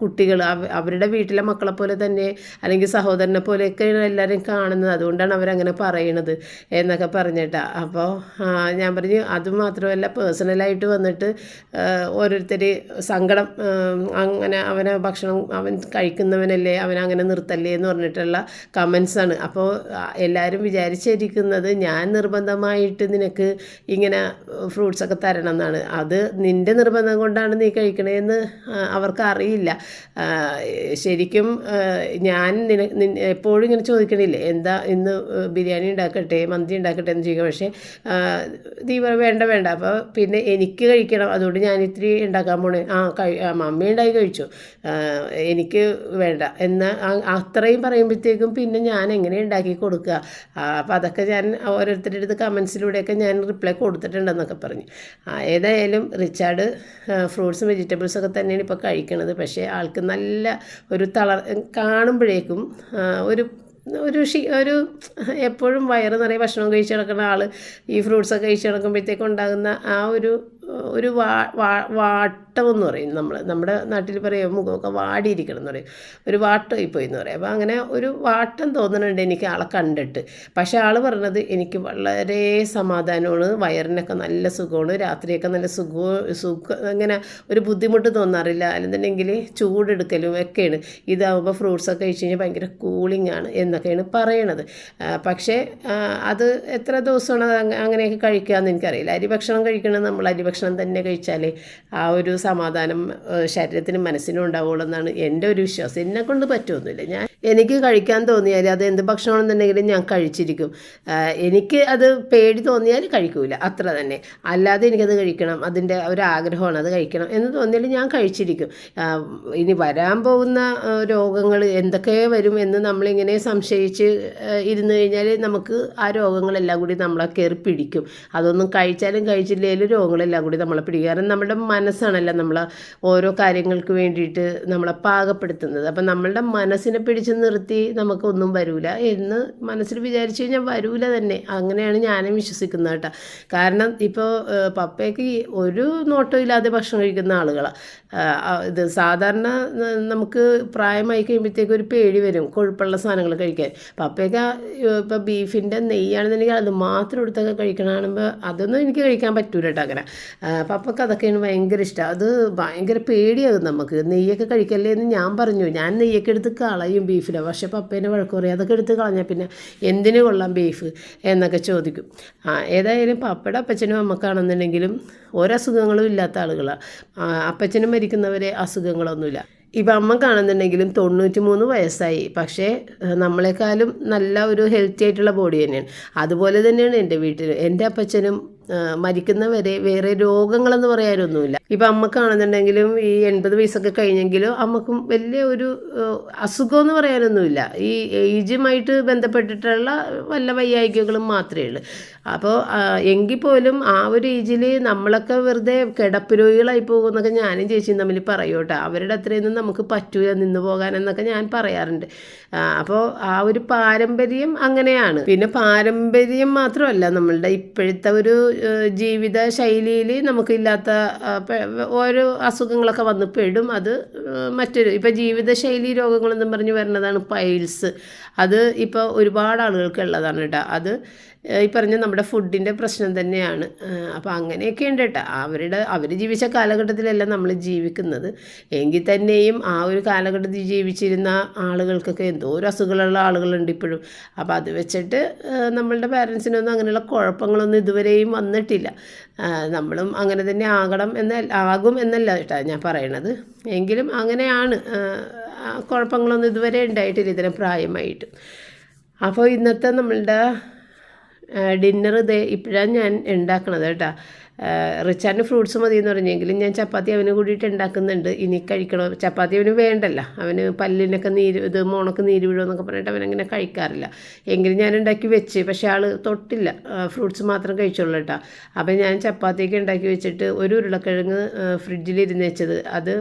കുട്ടികൾ അവരുടെ വീട്ടിലെ മക്കളെ പോലെ തന്നെ അല്ലെങ്കിൽ സഹോദരനെ പോലെയൊക്കെയാണ് എല്ലാവരും കാണുന്നത്. അതുകൊണ്ടാണ് അവരങ്ങനെ പറയണത് എന്നൊക്കെ പറഞ്ഞിട്ടാ. അപ്പോൾ ഞാൻ പറഞ്ഞു അതുമാത്രമല്ല പേഴ്സണലായിട്ട് വന്നിട്ട് ഓരോരുത്തർ സങ്കടം അങ്ങനെ അവനെ ഭക്ഷണം അവൻ കഴിക്കുന്നവനല്ലേ അവൻ അങ്ങനെ നിർത്തല്ലേ എന്ന് പറഞ്ഞിട്ടുള്ള കമൻസാണ് അപ്പോൾ എല്ലാവരും വിചാരിച്ചിരിക്കുന്നത് ഞാൻ നിർബന്ധമായിട്ട് നിനക്ക് ഇങ്ങനെ ഫ്രൂട്ട്സൊക്കെ തരണം എന്നാണ്. അത് നിന്റെ നിർബന്ധം കൊണ്ടാണ് നീ കഴിക്കണേന്ന് അവർക്ക് അറിയില്ല. ശരിക്കും ഞാൻ നിന എപ്പോഴും ഇങ്ങനെ ചോദിക്കണില്ലേ എന്താ ഇന്ന് ബിരിയാണി ഉണ്ടാക്കട്ടെ മന്തി ഉണ്ടാക്കട്ടെ എന്ന് ചോദിക്കുക പക്ഷേ പറ- വേണ്ട വേണ്ട. അപ്പോൾ പിന്നെ എനിക്ക് കഴിക്കണം. അതുകൊണ്ട് ഞാൻ ഇത്തിരി ഉണ്ടാക്കാൻ പോണേ. ആ കഴി മമ്മി ഉണ്ടായി കഴിച്ചു. എനിക്ക് വേണ്ട. എന്നാൽ അത്രയും പറയുമ്പോഴത്തേക്കും പിന്നെ ഞാൻ എങ്ങനെ ഉണ്ടാക്കി കൊടുക്കുക അപ്പോൾ അതൊക്കെ ഞാൻ ഓരോരുത്തരുടെ അടുത്ത് കമൻസിലൂടെയൊക്കെ ഞാൻ റിപ്ലൈ കൊടുത്തിട്ടുണ്ടെന്നൊക്കെ പറഞ്ഞു. ഏതായാലും റിച്ചാർഡ് ഫ്രൂട്ട്സും വെജിറ്റബിൾസൊക്കെ തന്നെയാണ് ഇപ്പോൾ കഴിക്കണത്. പക്ഷേ ആൾക്ക് നല്ല ഒരു തളർ കാണുമ്പോഴേക്കും ഒരു ഒരു ഷി ഒരു എപ്പോഴും വയറ് നിറയെ ഭക്ഷണം കഴിച്ച് കിടക്കുന്ന ആൾ ഈ ഫ്രൂട്ട്സൊക്കെ കഴിച്ച് കിടക്കുമ്പോഴത്തേക്കും ഉണ്ടാകുന്ന ആ ഒരു ഒരു വാ വാ വാട്ടം എന്ന് പറയും നമ്മൾ നമ്മുടെ നാട്ടിൽ പറയും മുഖമൊക്കെ വാടിയിരിക്കണം എന്ന് പറയും. ഒരു വാട്ടം പോയി എന്ന് പറയും. അപ്പോൾ അങ്ങനെ ഒരു വാട്ടം തോന്നുന്നുണ്ട് എനിക്ക് ആളെ കണ്ടിട്ട്. പക്ഷേ ആൾ പറഞ്ഞത് എനിക്ക് വളരെ സമാധാനമാണ്. വയറിനൊക്കെ നല്ല സുഖമാണ്. രാത്രിയൊക്കെ നല്ല സുഖവും സുഖം അങ്ങനെ ഒരു ബുദ്ധിമുട്ട് തോന്നാറില്ല. അല്ലെന്നുണ്ടെങ്കിൽ ചൂടെടുക്കലും ഒക്കെയാണ്. ഇതാവുമ്പോൾ ഫ്രൂട്ട്സൊക്കെ കഴിച്ച് കഴിഞ്ഞാൽ ഭയങ്കര കൂളിംഗ് ആണ് എന്നൊക്കെയാണ് പറയണത്. പക്ഷേ അത് എത്ര ദിവസമാണ് അങ്ങനെയൊക്കെ കഴിക്കുക എന്ന് എനിക്കറിയില്ല. അരി ഭക്ഷണം കഴിക്കണം നമ്മൾ അരി ഭക്ഷണം തന്നെ കഴിച്ചാലേ ആ ഒരു സമാധാനം ശരീരത്തിനും മനസ്സിനും ഉണ്ടാവുള്ളൂ എന്നാണ് എന്റെ ഒരു വിശ്വാസം. എന്നെ കൊണ്ട് പറ്റുമൊന്നുമില്ല ഞാൻ എനിക്ക് കഴിക്കാൻ തോന്നിയാൽ അത് എന്ത് ഭക്ഷണമാണെന്നുണ്ടെങ്കിലും ഞാൻ കഴിച്ചിരിക്കും. എനിക്ക് അത് പേടി തോന്നിയാൽ കഴിക്കൂല. അത്ര തന്നെ. അല്ലാതെ എനിക്കത് കഴിക്കണം. അതിന്റെ ഒരു ആഗ്രഹമാണ് അത് കഴിക്കണം എന്ന് തോന്നിയാൽ ഞാൻ കഴിച്ചിരിക്കും. ഇനി വരാൻ പോകുന്ന രോഗങ്ങൾ എന്തൊക്കെ വരും എന്ന് നമ്മളിങ്ങനെ സംശയിച്ച് ഇരുന്ന് കഴിഞ്ഞാൽ നമുക്ക് ആ രോഗങ്ങളെല്ലാം കൂടി നമ്മളെ കയറി പിടിക്കും. അതൊന്നും കഴിച്ചാലും കഴിച്ചില്ലെങ്കിലും രോഗങ്ങളെല്ലാം കൂടി നമ്മളെ പിടിക്കും. കാരണം നമ്മുടെ മനസ്സാണല്ലോ നമ്മളെ ഓരോ കാര്യങ്ങൾക്ക് വേണ്ടിയിട്ട് നമ്മളെ പാകപ്പെടുത്തുന്നത്. അപ്പം നമ്മളുടെ മനസ്സിനെ പിടിച്ച് നിർത്തി നമുക്കൊന്നും വരൂല എന്ന് മനസ്സിൽ വിചാരിച്ചു കഴിഞ്ഞാൽ വരൂല തന്നെ. അങ്ങനെയാണ് ഞാനും വിശ്വസിക്കുന്നത് കേട്ടോ. കാരണം ഇപ്പോൾ പപ്പയ്ക്ക് ഒരു നോട്ടം ഇല്ലാതെ ഭക്ഷണം കഴിക്കുന്ന ആളുകളാണ് ഇത് സാധാരണ നമുക്ക് പ്രായമായി കഴിയുമ്പോഴത്തേക്ക് ഒരു പേടി വരും കൊഴുപ്പുള്ള സാധനങ്ങൾ കഴിക്കാൻ. പപ്പയൊക്കെ ഇപ്പോൾ ബീഫിന്റെ നെയ്യാണെന്നുണ്ടെങ്കിൽ അത് മാത്രം എടുത്തൊക്കെ കഴിക്കണ കാണുമ്പോൾ അതൊന്നും എനിക്ക് കഴിക്കാൻ പറ്റൂല കേട്ടോ അങ്ങനെ. പപ്പയ്ക്ക് അതൊക്കെയാണ് ഭയങ്കര ഇഷ്ടം. അത് ഭയങ്കര പേടിയാകും നമുക്ക്. നെയ്യൊക്കെ കഴിക്കല്ലേ എന്ന് ഞാൻ പറഞ്ഞു. ഞാൻ നെയ്യൊക്കെ എടുത്ത് കളയും ബീഫിലെ പക്ഷേ പപ്പേനെ വഴക്ക് പറയും അതൊക്കെ എടുത്ത് കളഞ്ഞാൽ പിന്നെ എന്തിനു കൊള്ളാം ബീഫ് എന്നൊക്കെ ചോദിക്കും. ആ ഏതായാലും പപ്പയുടെ അപ്പച്ചനും അമ്മക്കാണെന്നുണ്ടെങ്കിലും ഒരസുഖങ്ങളും ഇല്ലാത്ത ആളുകളാണ് അപ്പച്ചനും മരിക്കുന്നവരെ അസുഖങ്ങളൊന്നുമില്ല. ഇപ്പം അമ്മ കാണുന്നുണ്ടെങ്കിലും തൊണ്ണൂറ്റി മൂന്ന് വയസ്സായി. പക്ഷേ നമ്മളെക്കാളും നല്ല ഒരു ഹെൽത്തി ആയിട്ടുള്ള ബോഡി തന്നെയാണ്. അതുപോലെ തന്നെയാണ് എന്റെ വീട്ടിൽ എന്റെ അപ്പച്ചനും മരിക്കുന്നവരെ വേറെ രോഗങ്ങളെന്ന് പറയാനൊന്നുമില്ല. ഇപ്പം അമ്മക്കാണെന്നുണ്ടെങ്കിലും ഈ എൺപത് വയസ്സൊക്കെ കഴിഞ്ഞെങ്കിലും അമ്മക്കും വലിയ ഒരു അസുഖം എന്ന് പറയാനൊന്നുമില്ല. ഈ ഏജുമായിട്ട് ബന്ധപ്പെട്ടിട്ടുള്ള വല്ല വൈയായികകളും മാത്രമേ ഉള്ളൂ. അപ്പോൾ എങ്കിൽ പോലും ആ ഒരു ഏജിൽ നമ്മളൊക്കെ വെറുതെ കിടപ്പ് രോഗികളായി പോകുമെന്നൊക്കെ ഞാനും ചേച്ചിയും തമ്മിൽ പറയും കേട്ടോ. അവരുടെ അത്രയൊന്നും നമുക്ക് പറ്റൂല നിന്ന് പോകാനെന്നൊക്കെ ഞാൻ പറയാറുണ്ട്. അപ്പോൾ ആ ഒരു പാരമ്പര്യം അങ്ങനെയാണ്. പിന്നെ പാരമ്പര്യം മാത്രമല്ല നമ്മളുടെ ഇപ്പോഴത്തെ ഒരു ജീവിത ശൈലിയിൽ നമുക്കില്ലാത്ത ഓരോ അസുഖങ്ങളൊക്കെ വന്ന് പെടും. അത് മറ്റൊരു ഇപ്പോൾ ജീവിതശൈലി രോഗങ്ങളെന്നും പറഞ്ഞ് വരുന്നതാണ് പൈൽസ്. അത് ഇപ്പോൾ ഒരുപാട് ആളുകൾക്ക് ഉള്ളതാണ് കേട്ടോ അത് ഈ പറഞ്ഞ നമ്മുടെ ഫുഡിന്റെ പ്രശ്നം തന്നെയാണ്. അപ്പോൾ അങ്ങനെയൊക്കെ ഉണ്ട് കേട്ടോ. അവരുടെ അവർ ജീവിച്ച കാലഘട്ടത്തിലല്ല നമ്മൾ ജീവിക്കുന്നത്. എങ്കിൽ തന്നെയും ആ ഒരു കാലഘട്ടത്തിൽ ജീവിച്ചിരുന്ന ആളുകൾക്കൊക്കെ എന്തോ ഒരു അസുഖമുള്ള ആളുകളുണ്ട് ഇപ്പോഴും. അപ്പോൾ അത് വെച്ചിട്ട് നമ്മളുടെ പാരൻസിനൊന്നും അങ്ങനെയുള്ള കുഴപ്പങ്ങളൊന്നും ഇതുവരെയും വന്നിട്ടില്ല. നമ്മളും അങ്ങനെ തന്നെ ആകണം എന്ന ആകും എന്നല്ല കേട്ടോ ഞാൻ പറയണത്. എങ്കിലും അങ്ങനെയാണ്. കുഴപ്പങ്ങളൊന്നും ഇതുവരെ ഉണ്ടായിട്ടില്ല. ഇതിനെ പ്രായമായിട്ട്. അപ്പോൾ ഇന്നത്തെ നമ്മളുടെ ഡിന്നർ ഇതേ ഇപ്പോഴാണ് ഞാൻ ഉണ്ടാക്കണത് കേട്ടോ. റിച്ചാറിന് ഫ്രൂട്ട്സ് മതി എന്ന് പറഞ്ഞെങ്കിലും ഞാൻ ചപ്പാത്തി അവന് കൂടിയിട്ട് ഉണ്ടാക്കുന്നുണ്ട്. ഇനി കഴിക്കണോ? ചപ്പാത്തി അവന് വേണ്ടല്ല. അവന് പല്ലിനൊക്കെ നീര് ഇത് മോണക്ക് നീര് വീഴുമെന്നൊക്കെ പറഞ്ഞിട്ട് അവനങ്ങനെ കഴിക്കാറില്ല. എങ്കിലും ഞാൻ ഉണ്ടാക്കി വെച്ച് പക്ഷേ ആൾ തൊട്ടില്ല. ഫ്രൂട്ട്സ് മാത്രം കഴിച്ചുള്ളൂ കേട്ടോ. അപ്പം ഞാൻ ചപ്പാത്തിയൊക്കെ ഉണ്ടാക്കി വെച്ചിട്ട് ഒരു ഉരുളക്കിഴങ്ങ് ഫ്രിഡ്ജിൽ ഇരുന്ന് വെച്ചത്. അത്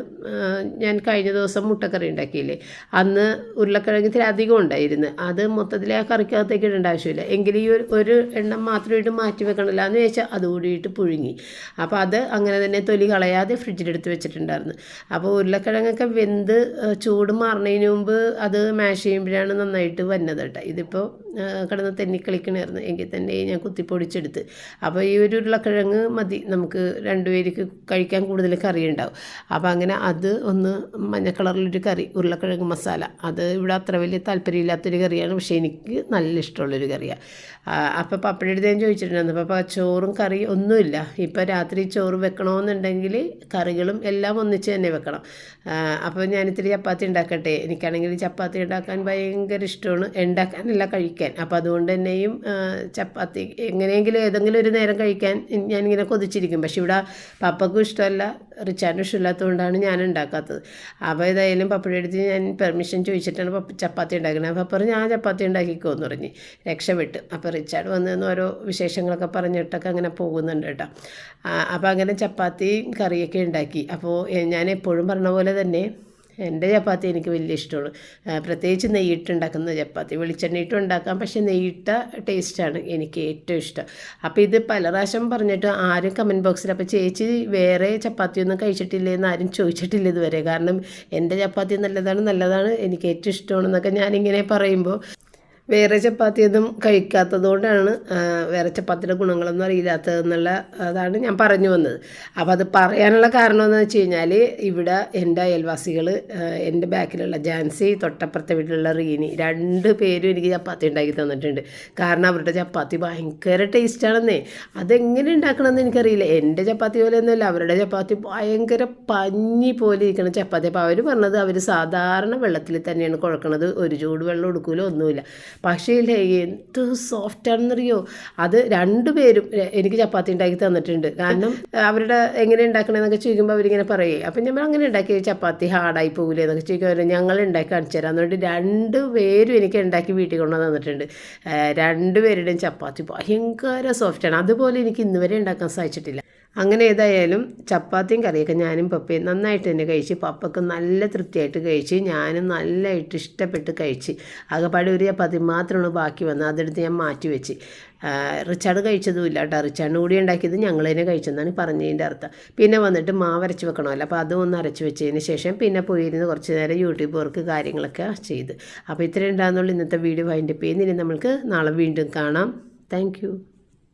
ഞാൻ കഴിഞ്ഞ ദിവസം മുട്ടക്കറി ഉണ്ടാക്കിയില്ലേ? അന്ന് ഉരുളക്കിഴങ്ങ് ഇത്തിരി അധികം ഉണ്ടായിരുന്നു. അത് മൊത്തത്തിൽ ആ കറിക്കകത്തേക്ക് ഇടേണ്ട ആവശ്യമില്ല. എങ്കിലും ഈ ഒരു എണ്ണം മാത്രമായിട്ട് മാറ്റി വെക്കണമല്ലോ എന്ന് ചോദിച്ചാൽ അത് കൂടിയിട്ട് പുഴുങ്ങി അപ്പോൾ അത് അങ്ങനെ തന്നെ തൊലി കളയാതെ ഫ്രിഡ്ജിലെടുത്ത് വെച്ചിട്ടുണ്ടായിരുന്നു. അപ്പോൾ ഉരുളക്കിഴങ്ങൊക്കെ വെന്ത് ചൂട് മാറുന്നതിന് മുമ്പ് അത് മാഷ് ചെയ്യുമ്പോഴാണ് നന്നായിട്ട് വന്നത് കേട്ടോ. ഇതിപ്പോൾ കിടന്ന് തെന്നിക്കളിക്കണമായിരുന്നു എങ്കിൽ തന്നെ ഞാൻ കുത്തിപ്പൊടിച്ചെടുത്ത് അപ്പോൾ ഈ ഒരു ഉരുളക്കിഴങ്ങ് മതി. നമുക്ക് രണ്ടുപേർക്ക് കഴിക്കാൻ കൂടുതൽ കറി ഉണ്ടാവും. അപ്പോൾ അങ്ങനെ അത് ഒന്ന് മഞ്ഞ കളറിലൊരു കറി ഉരുളക്കിഴങ്ങ് മസാല. അത് ഇവിടെ അത്ര വലിയ താല്പര്യമില്ലാത്തൊരു കറിയാണ്. പക്ഷേ എനിക്ക് നല്ല ഇഷ്ടമുള്ളൊരു കറിയാണ് അപ്പോൾ പപ്പടി എടുത്ത് ഞാൻ ചോദിച്ചിട്ടുണ്ടായിരുന്നു. അപ്പോൾ ചോറും കറി ഒന്നുമില്ല. ഇപ്പോൾ രാത്രി ചോറ് വെക്കണമെന്നുണ്ടെങ്കിൽ കറികളും എല്ലാം ഒന്നിച്ച് തന്നെ വെക്കണം. അപ്പോൾ ഞാനിത്തിരി ചപ്പാത്തി ഉണ്ടാക്കട്ടെ. എനിക്കാണെങ്കിൽ ചപ്പാത്തി ഉണ്ടാക്കാൻ ഭയങ്കര ഇഷ്ടമാണ്. ഉണ്ടാക്കാനല്ല കഴിക്കാൻ. അപ്പോൾ അതുകൊണ്ട് തന്നെയും ചപ്പാത്തി എങ്ങനെയെങ്കിലും ഏതെങ്കിലും ഒരു നേരം കഴിക്കാൻ ഞാനിങ്ങനെ കൊതിച്ചിരിക്കും. പക്ഷെ ഇവിടെ പപ്പക്കും ഇഷ്ടമല്ല. റിച്ചാനും ഇഷ്ടമില്ലാത്തതുകൊണ്ടാണ് ഞാൻ ഉണ്ടാക്കാത്തത്. അപ്പോൾ ഏതായാലും പപ്പയുടെ അടുത്ത് ഞാൻ പെർമിഷൻ ചോദിച്ചിട്ടാണ് പപ്പ ചപ്പാത്തി ഉണ്ടാക്കുന്നത് അപ്പോൾ പറഞ്ഞു ഞാൻ ചപ്പാത്തി ഉണ്ടാക്കിക്കോ എന്ന് പറഞ്ഞ്. രക്ഷപ്പെട്ട്. അപ്പോൾ റിച്ചാർഡ് വന്നതെന്ന് ഓരോ വിശേഷങ്ങളൊക്കെ പറഞ്ഞിട്ടൊക്കെ അങ്ങനെ പോകുന്നുണ്ട് കേട്ടോ. അപ്പോൾ അങ്ങനെ ചപ്പാത്തി കറിയൊക്കെ ഉണ്ടാക്കി. അപ്പോൾ ഞാൻ എപ്പോഴും പറഞ്ഞ പോലെ തന്നെ എന്റെ ചപ്പാത്തി എനിക്ക് വലിയ ഇഷ്ടമാണ്. പ്രത്യേകിച്ച് നെയ്യിട്ടുണ്ടാക്കുന്ന ചപ്പാത്തി. വെളിച്ചെണ്ണയിട്ടും ഉണ്ടാക്കാം പക്ഷേ നെയ്യിട്ട ടേസ്റ്റാണ് എനിക്ക് ഏറ്റവും ഇഷ്ടം. അപ്പോൾ ഇത് പല പ്രാവശ്യം പറഞ്ഞിട്ട് ആരും കമന്റ് ബോക്സിൽ അപ്പോൾ ചേച്ചി വേറെ ചപ്പാത്തി ഒന്നും കഴിച്ചിട്ടില്ലേ എന്ന് ആരും ചോദിച്ചിട്ടില്ല ഇതുവരെ. കാരണം എന്റെ ചപ്പാത്തി നല്ലതാണ് നല്ലതാണ് എനിക്ക് ഏറ്റവും ഇഷ്ടമാണെന്നൊക്കെ ഞാനിങ്ങനെ പറയുമ്പോൾ വേറെ ചപ്പാത്തിയൊന്നും കഴിക്കാത്തത് കൊണ്ടാണ് ആ, വേറെ ചപ്പാത്തിയുടെ ഗുണങ്ങളൊന്നും അറിയില്ലാത്തതെന്നുള്ള അതാണ് ഞാൻ പറഞ്ഞു വന്നത്. അപ്പോൾ അത് പറയാനുള്ള കാരണം എന്ന് വെച്ച് കഴിഞ്ഞാൽ ഇവിടെ എന്റെ അയൽവാസികൾ എന്റെ ബാക്കിലുള്ള ജാൻസി തൊട്ടപ്പുറത്തെ വീട്ടിലുള്ള റീനി രണ്ട് പേരും എനിക്ക് ചപ്പാത്തി ഉണ്ടാക്കി തന്നിട്ടുണ്ട്. കാരണം അവരുടെ ചപ്പാത്തി ഭയങ്കര ടേസ്റ്റാണെന്നേ അതെങ്ങനെ ഉണ്ടാക്കണമെന്ന് എനിക്കറിയില്ല. എന്റെ ചപ്പാത്തി പോലെ ഒന്നുമല്ല അവരുടെ ചപ്പാത്തി ഭയങ്കര പഞ്ഞി പോലെ ഇരിക്കുന്ന ചപ്പാത്തി. അപ്പോൾ അവർ പറഞ്ഞത് അവർ സാധാരണ വെള്ളത്തിൽ തന്നെയാണ് കുഴക്കണത്. ഒരു ചൂട് വെള്ളം കൊടുക്കൂലോ ഒന്നുമില്ല. പക്ഷേ ഇല്ലേ എന്ത് സോഫ്റ്റ് ആണെന്നറിയോ? അത് രണ്ടുപേരും എനിക്ക് ചപ്പാത്തി ഉണ്ടാക്കി തന്നിട്ടുണ്ട്. കാരണം അവരുടെ എങ്ങനെ ഉണ്ടാക്കണമെന്നൊക്കെ ചോദിക്കുമ്പോൾ അവരിങ്ങനെ പറയേ അപ്പം നമ്മൾ അങ്ങനെ ഉണ്ടാക്കി ചപ്പാത്തി ഹാർഡായി പോകില്ലേ എന്നൊക്കെ ചോദിക്കുമ്പോൾ ഞങ്ങൾ ഉണ്ടാക്കി കാണിച്ചു തരാം. അതുകൊണ്ട് രണ്ട് പേരും എനിക്ക് ഉണ്ടാക്കി വീട്ടിൽ കൊണ്ടു തന്നിട്ടുണ്ട്. രണ്ടുപേരുടെയും ചപ്പാത്തി ഭയങ്കര സോഫ്റ്റാണ് അതുപോലെ എനിക്ക് ഇന്ന് വരെ ഉണ്ടാക്കാൻ സാധിച്ചിട്ടില്ല. അങ്ങനെ ഏതായാലും ചപ്പാത്തിയും കറിയൊക്കെ ഞാനും പപ്പയും നന്നായിട്ട് തന്നെ കഴിച്ച് പപ്പക്ക് നല്ല തൃപ്തിയായിട്ട് കഴിച്ച് ഞാനും നല്ലതായിട്ട് ഇഷ്ടപ്പെട്ട് കഴിച്ച് ആകെപ്പാടെ ഒരു ചപ്പാത്തി മാത്രമാണ് ബാക്കി വന്നത്. അതെടുത്ത് ഞാൻ മാറ്റി വെച്ച്. റിച്ചാട് കഴിച്ചതും ഇല്ല കേട്ടോ. റിച്ചാർഡിന് കൂടി ഉണ്ടാക്കിയത് ഞങ്ങൾ തന്നെ കഴിച്ചെന്നാണ് പറഞ്ഞതിന്റെ അർത്ഥം. പിന്നെ വന്നിട്ട് മാവരച്ച് വെക്കണമല്ലോ. അപ്പോൾ അതും ഒന്ന് അരച്ച് വെച്ചതിന് ശേഷം പിന്നെ പോയിരുന്ന് കുറച്ച് നേരം യൂട്യൂബ് വർക്ക് കാര്യങ്ങളൊക്കെ ചെയ്ത്. അപ്പോൾ ഇത്രയും ഉണ്ടാകുന്നുള്ളൂ ഇന്നത്തെ വീഡിയോ വൈൻഡപ്പ് ചെയ്യുന്നതിന്. നമ്മൾക്ക് നാളെ വീണ്ടും കാണാം. താങ്ക്